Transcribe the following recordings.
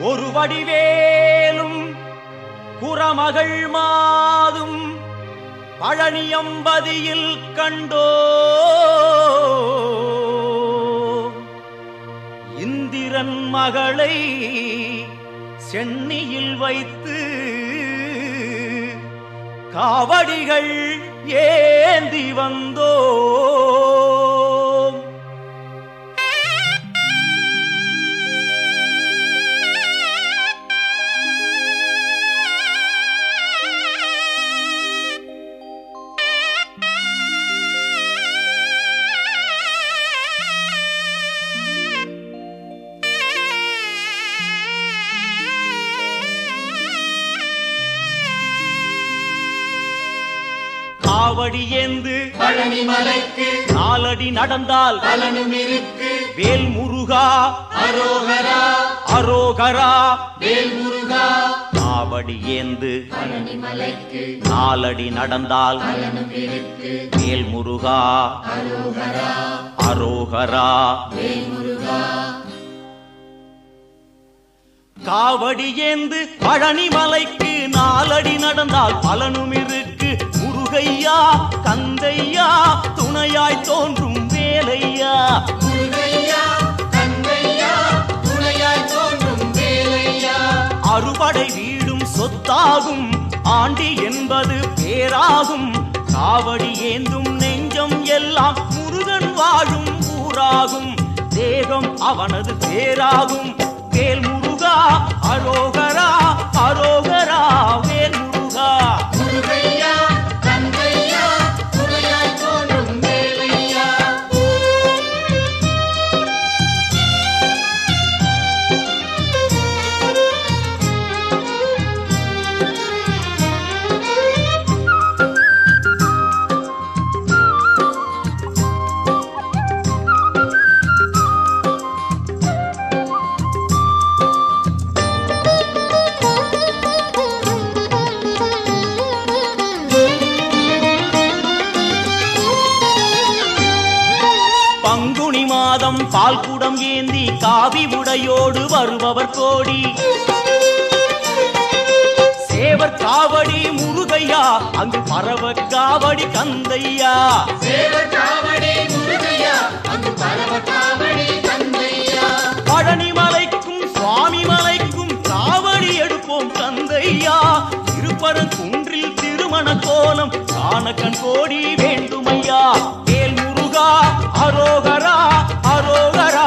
ஒரு வடிவேலும் குறமகள் மாதும் பழனியம்பதியில் கண்டோ. இந்திரன் மகளை சென்னியில் வைத்து காவடிகள் ஏந்தி வந்தோ. காவடி ஏந்து பழனி மலைக்கு நாலடி நடந்தால் பலனும் இருக்கு வேல் முருகா அரோகரா அரோகரா வேல் முருகா காவடி ஏந்து பழனி மலைக்கு நாலடி நடந்தால் பலனும் இருக்கு வேல் முருகா அரோகரா அரோகரா வேல் முருகா காவடி ஏந்து பழனி மலைக்கு நாலடி நடந்தால் பலனும் இருக்கு முருகையா கந்தையா துணையாய் தோன்றும் வேலையா? அறுபடை வீடும் சொத்தாகும் ஆண்டி என்பது பேராகும். காவடி ஏந்தும் நெஞ்சம் எல்லாம் முருகன் வாழும் ஊராகும். தேகம் அவனது பேராகும். வேல் முருகா அரோகரா அரோகரா வேல் முருகா. பங்குனி மாதம் பால் குடம் ஏந்தி காவி உடையோடு வருபவர் கோடி. சேவர் காவடி முருகையா அங்கு பரவ காவடி கந்தையா சேவர் காவடி முருகையா அங்கு பரவ காவடி கந்தையா பழனி மலைக்கும் சுவாமி மலைக்கும் காவடி எடுப்போம் கந்தையா திருப்பரன் குன்றில் திருமண கோலம் காண கண் கோடி வேண்டுமையா. வேல் முருகா அரோகரா அரோகரா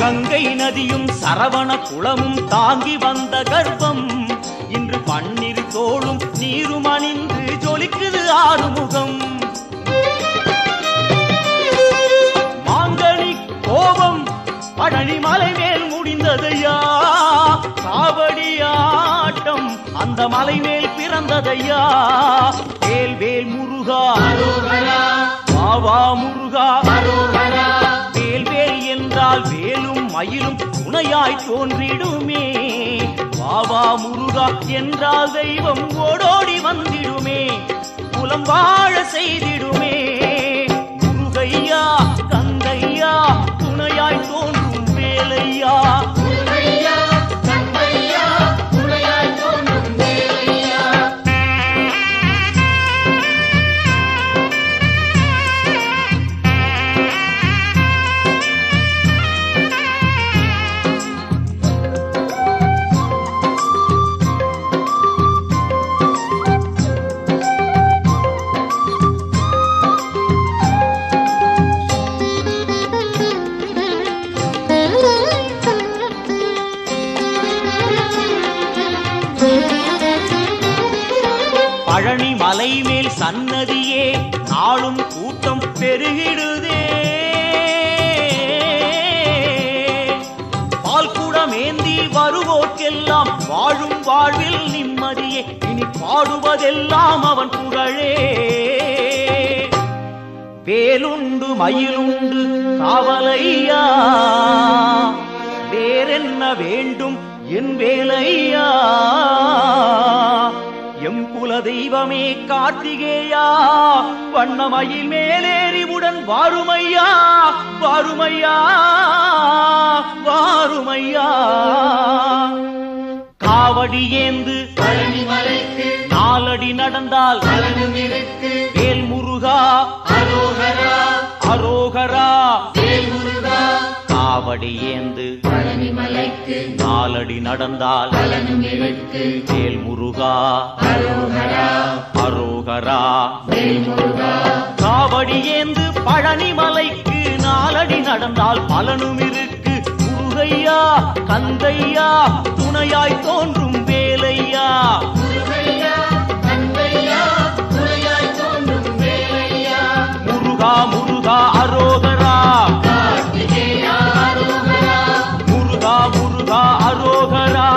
கங்கை நதியும் சரவண குளமும் தாங்கி வந்த கர்ப்பம் இன்று பன்னிரு தோளும் நீரும் அணிந்து ஜொலிக்குது ஆறுமுகம். மாங்கனி கோபம் பழனி மலை மேல் முடிந்ததையா? காவடியாட ஆட்டம் அந்த மலை மேல் பிறந்ததையா? வேலும் துணையாய் தோன்றிடுமே. வாவா முருகா என்றால் தெய்வம் ஓடோடி வந்திடுமே. புலம்பா பழனி மலை மேல் சன்னதியே நாளும் கூட்டம் பெருகிடுதே. பால்குடமேந்தி குடம் வருவோர்க்கெல்லாம் வாழும் வாழ்வில் நிம்மதியே இனி பாடுவதெல்லாம் அவன் புகழே. வேலுண்டு மயிலுண்டு காவலையா? வேறென்ன வேண்டும் என் வேலையா? தெய்வமே கார்த்திகேயா வண்ணமயில் மேலேறிவுடன் வாருமையா வாருமையா வாருமையா. காவடி ஏந்து நாலடி நடந்தால் வேல் முருகா அரோகரா. அரோகரா. காவடி ஏந்து நாலடி நடந்தால் வேல் முருகா அரோகரா காவடி ஏந்து பழனி மலைக்கு நாலடி நடந்தால் பலனும் இருக்கு முருகையா கந்தையா துணையாய் தோன்றும் ஆரோகரா